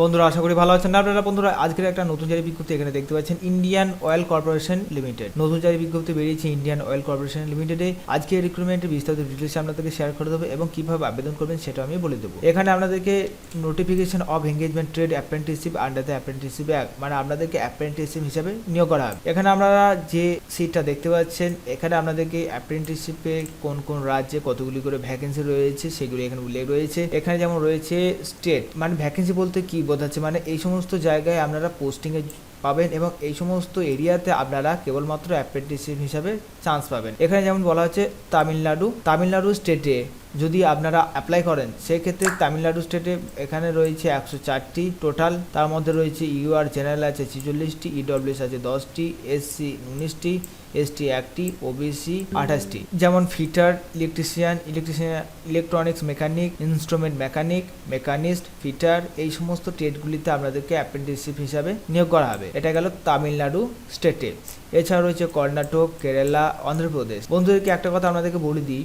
বন্ধুরা, আশা করি ভালো আছেন। আপনারা বন্ধুরা, আজকের একটা নতুন জারি বিজ্ঞপ্তি এখানে দেখতে পাচ্ছেন। ইন্ডিয়ান অয়েল কর্পোরেশন লিমিটেড নতুন জারি বিজ্ঞপ্তি বেরিয়েছে ইন্ডিয়ান অয়েল কর্পোরেশন লিমিটেডে আজকে রিক্রুটমেন্টের বিস্তারিত ডিটেলস আপনাদেরকে শেয়ার করে দেবো এবং কীভাবে আবেদন করবেন সেটা আমি বলে দেবো। এখানে আপনাদেরকে notification of engagement trade apprenticeship under the apprenticeship act মানে আপনাদেরকে অ্যাপ্রেন্টিসশিপ হিসাবে নিয়োগ করা হবে। এখানে আপনারা যে সিটটা দেখতে পাচ্ছেন, এখানে আপনাদেরকে অ্যাপ্রেন্টিসশিপে কোন কোন রাজ্যে কতগুলি করে ভ্যাকেন্সি রয়েছে সেগুলি এখানে উল্লেখ রয়েছে। এখানে যেমন রয়েছে স্টেট মানে ভ্যাকেন্সি বলতে কি বোঝাচ্ছে মানে এই সমস্ত জায়গায় আপনারা পোস্টিংয়ে পাবেন এবং এই সমস্ত এরিয়াতে আপনারা কেবলমাত্র অ্যাপ্রেন্টিসশিপ হিসাবে চান্স পাবেন। এখানে যেমন বলা হচ্ছে তামিলনাড়ু তামিলনাড়ু স্টেটে যদি আপনারা অ্যাপ্লাই করেন, সেক্ষেত্রে তামিলনাড়ু স্টেটে এখানে রয়েছে একশো চারটি টোটাল তার মধ্যে রয়েছে ইউআর জেনারেল আছে ছেচল্লিশটি ইডব্লিউএস আছে দশটি এসসি উনিশটি এসটি একটি ওবিসি আঠাশটি যেমন fitter, electrician electrician electronics mechanic, instrument mechanic, machinist, fitter, এই সমস্ত ট্রেডগুলিতে আপনাদেরকে অ্যাপ্রেন্টিসশিপ হিসাবে নিয়োগ করা হবে। এটা গেল তামিলনাড়ু স্টেটে। এছাড়া রয়েছে কর্ণাটক, কেরালা, অন্ধ্রপ্রদেশ। বন্ধুদেরকে একটা কথা আপনাদেরকে বলে দিই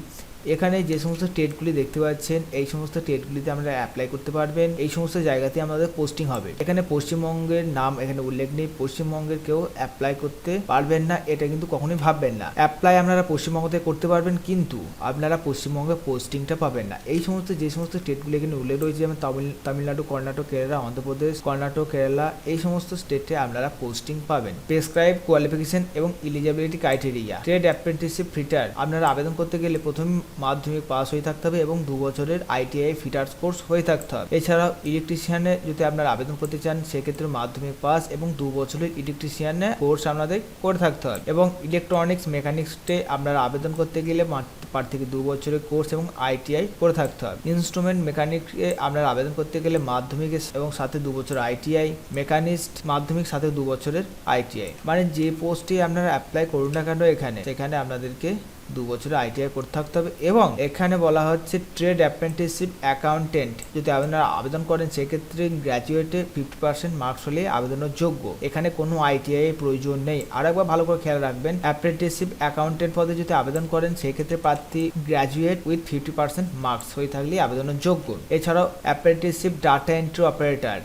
এখানে যে সমস্ত টেটগুলি দেখতে পাচ্ছেন, এই সমস্ত টেটগুলিতে আপনারা অ্যাপ্লাই করতে পারবেন। এই সমস্ত জায়গাতে আমাদের পোস্টিং হবে। এখানে পশ্চিমবঙ্গের নাম এখানে উল্লেখ নেই। পশ্চিমবঙ্গের কেউ অ্যাপ্লাই করতে পারবেন না, এটা কিন্তু কখনোই ভাববেন না। অ্যাপ্লাই আপনারা পশ্চিমবঙ্গ থেকে করতে পারবেন, কিন্তু আপনারা পশ্চিমবঙ্গে পোস্টিংটা পাবেন না। এই সমস্ত, যে সমস্ত স্টেটগুলি এখানে উল্লেখ রয়েছে, যেমন তামিল, তামিলনাড়ু, কর্ণাটক, কেরালা, অন্ধ্রপ্রদেশ, কর্ণাটক, কেরালা, এই সমস্ত স্টেটে আপনারা পোস্টিং পাবেন। প্রেসক্রাইব কোয়ালিফিকেশন এবং eligibility criteria trade apprenticeship fitter আপনারা আবেদন করতে গেলে প্রথম মাধ্যমিক পাস হয়ে থাকতে হবে এবং দু বছরের আইটিআই ফিটার্স কোর্স হয়ে থাকতে হবে। এছাড়াও ইলেকট্রিশিয়ানে যদি আপনারা আবেদন করতে চান, সেক্ষেত্রে মাধ্যমিক পাস এবং দু বছরের ইলেকট্রিশিয়ানে কোর্স আপনাদের করে থাকতে হবে। এবং ইলেকট্রনিক্স মেকানিক্সে আপনারা আবেদন করতে গেলে মাত্র পার থেকে দু বছরের কোর্স এবং আইটিআই করে থাকতে হবে। ইনস্ট্রুমেন্ট মেকানিকে আপনারা আবেদন করতে গেলে মাধ্যমিক এবং সাথে দু বছর আইটিআই মেকানিস্ট মাধ্যমিক, সাথে দু বছরের আইটিআই। মানে যে পোস্টে আপনারা অ্যাপ্লাই করুন না কেন এখানে, সেখানে আপনাদেরকে দু বছরের আইটিআই করতে থাকতে হবে এবং এখানে বলা হচ্ছে ট্রেড অ্যাপ্রেন্টিসশিপ অ্যাকাউন্টেন্ট যদি আপনারা আবেদন করেন, সেক্ষেত্রে গ্র্যাজুয়েটে ফিফটি পার্সেন্ট মার্কস হলে আবেদনের যোগ্য। এখানে কোনো আইটিআই এর প্রয়োজন নেই। আর একবার ভালো করে খেয়াল রাখবেন অ্যাপ্রেন্টিসশিপ অ্যাকাউন্টেন্ট পদে যদি আবেদন করেন, সেক্ষেত্রে প্রার্থী graduate with fifty percent marks হয়ে থাকলে আবেদনের যোগ্য। এছাড়াও অ্যাপ্রেন্টিসশিপ ডাটা এন্ট্রি অপারেটর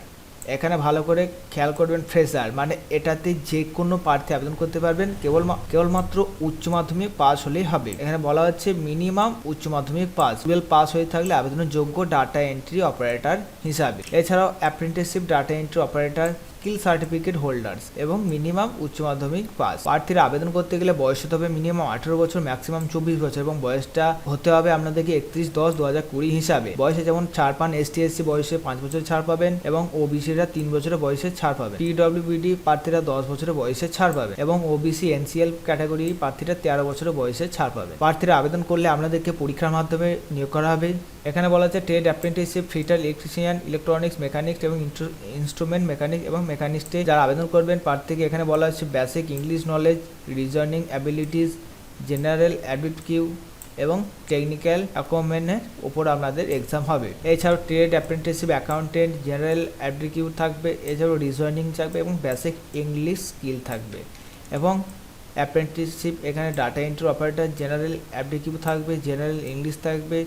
এখানে ভালো করে খেয়াল করবেন ফ্রেশার মানে এটাতে যে কোনো প্রার্থী আবেদন করতে পারবেন কেবল কেবলমাত্র উচ্চ মাধ্যমিক পাস হলেই হবে। এখানে বলা হচ্ছে মিনিমাম উচ্চ মাধ্যমিক পাস। টুয়েলভ পাস হয়ে থাকলে আবেদনের যোগ্য ডাটা এন্ট্রি অপারেটর হিসাবে। এছাড়াও apprenticeship data entry operator skill certificate holders এবং মিনিমাম উচ্চ মাধ্যমিক পাস। প্রার্থীরা আবেদন করতে গেলে বয়স হতে হবে মিনিমাম আঠেরো বছর, ম্যাক্সিমাম চব্বিশ বছর এবং বয়সটা হতে হবে আপনাদেরকে একত্রিশ দশ দু হাজার কুড়ি হিসাবে। বয়সে যেমন ছাড় পান এস টি এস সি বয়সে পাঁচ বছর ছাড় পাবেন এবং ওবিসিরা তিন বছরের বয়সে ছাড় পাবেন। পিডব্লিউবিডি প্রার্থীরা দশ বছরের বয়সে ছাড় পাবে এবং ওবিসি, এনসিএল ক্যাটাগরি প্রার্থীরা তেরো বছরের বয়সে ছাড় পাবে প্রার্থীরা আবেদন করলে আপনাদেরকে পরীক্ষার মাধ্যমে নিয়োগ করা হবে। এখানে বলা হচ্ছে trade apprenticeship, fitter, electrician, electronics, mechanics এবং ইনস্ট্রুমেন্ট মেকানিক এবং মেকানিস্টে যারা আবেদন করবেন প্রার্থীকে এখানে বলা হচ্ছে basic English knowledge reasoning abilities general aptitude এবং টেকনিক্যাল অ্যাকোমেন্টের ওপর আপনাদের এক্সাম হবে। এছাড়াও ট্রেড অ্যাপ্রেন্টিসশিপ অ্যাকাউন্টেন্ট জেনারেল অ্যাডিকিউ থাকবে, এছাড়াও রিজনিং থাকবে এবং বেসিক ইংলিশ স্কিল থাকবে। এবং অ্যাপ্রেন্টিসশিপ এখানে data entry operator general aptitude থাকবে জেনারেল ইংলিশ থাকবে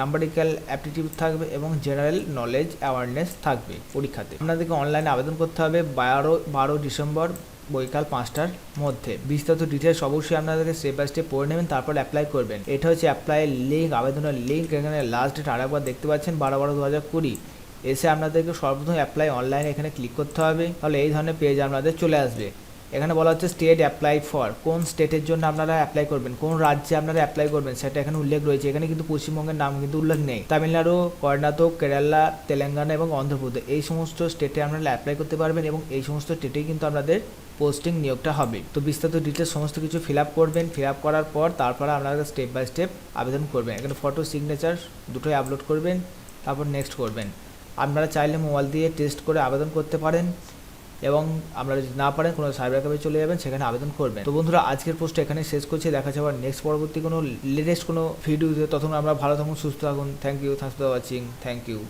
নাম্বারিক্যাল অ্যাপটিটিউড থাকবে এবং জেনারেল নলেজ অ্যাওয়ারনেস থাকবে পরীক্ষাতে। আপনাদেরকে অনলাইনে আবেদন করতে হবে বারো বারো ডিসেম্বর বৈকাল পাঁচটার মধ্যে। বিস্তারিত ডিটেলস অবশ্যই আপনাদেরকে স্টেপ বাই স্টেপ পড়ে নেবেন, তারপর অ্যাপ্লাই করবেন। এটা হচ্ছে অ্যাপ্লাইয়ের লিঙ্ক আবেদনের লিঙ্ক এখানে লাস্ট ডেট আরেকবার দেখতে পাচ্ছেন বারো বারো দু হাজার কুড়ি। এসে আপনাদেরকে সর্বপ্রথম অ্যাপ্লাই অনলাইনে এখানে ক্লিক করতে হবে, তাহলে এই ধরনের পেজ আপনাদের চলে আসবে। এখানে বলা হচ্ছে স্টেট অ্যাপ্লাই ফর কোন স্টেটের জন্য আপনারা অ্যাপ্লাই করবেন? কোন রাজ্যে আপনারা অ্যাপ্লাই করবেন? সেটা এখানে উল্লেখ রয়েছে। এখানে কিন্তু পশ্চিমবঙ্গের নাম কিন্তু উল্লেখ নেই। তামিলনাড়ু, কর্ণাটক, কেরালা, তেলেঙ্গানা এবং অন্ধ্রপ্রদেশ। এই সমস্ত স্টেটে আপনারা অ্যাপ্লাই করতে পারবেন এবং এই সমস্ত স্টেটেই কিন্তু আপনাদের পোস্টিং নিয়োগটা হবে। তো বিস্তারিত ডিটেলস সমস্ত কিছু ফিল আপ করবেন। ফিল আপ করার পর তারপরে আপনারা স্টেপ বাই স্টেপ আবেদন করবেন। এখানে ফটো সিগনেচার দুটোই আপলোড করবেন, তারপর নেক্সট করবেন। আপনারা চাইলে মোবাইল দিয়ে টেস্ট করে আবেদন করতে পারেন। এবং আমরা যদি না পারেন, কোনো সাইবার ক্যাফে চলে যাবেন, সেখানে আবেদন করবেন। তো বন্ধুরা, আজকের পোস্ট এখানে শেষ করছি। দেখা যাবে নেক্সট পরবর্তী কোনো লেটেস্ট কোনো ভিডিওতে তখন আমরা ভালো থাকুন, সুস্থ থাকুন। Thank you thanks for watching thank you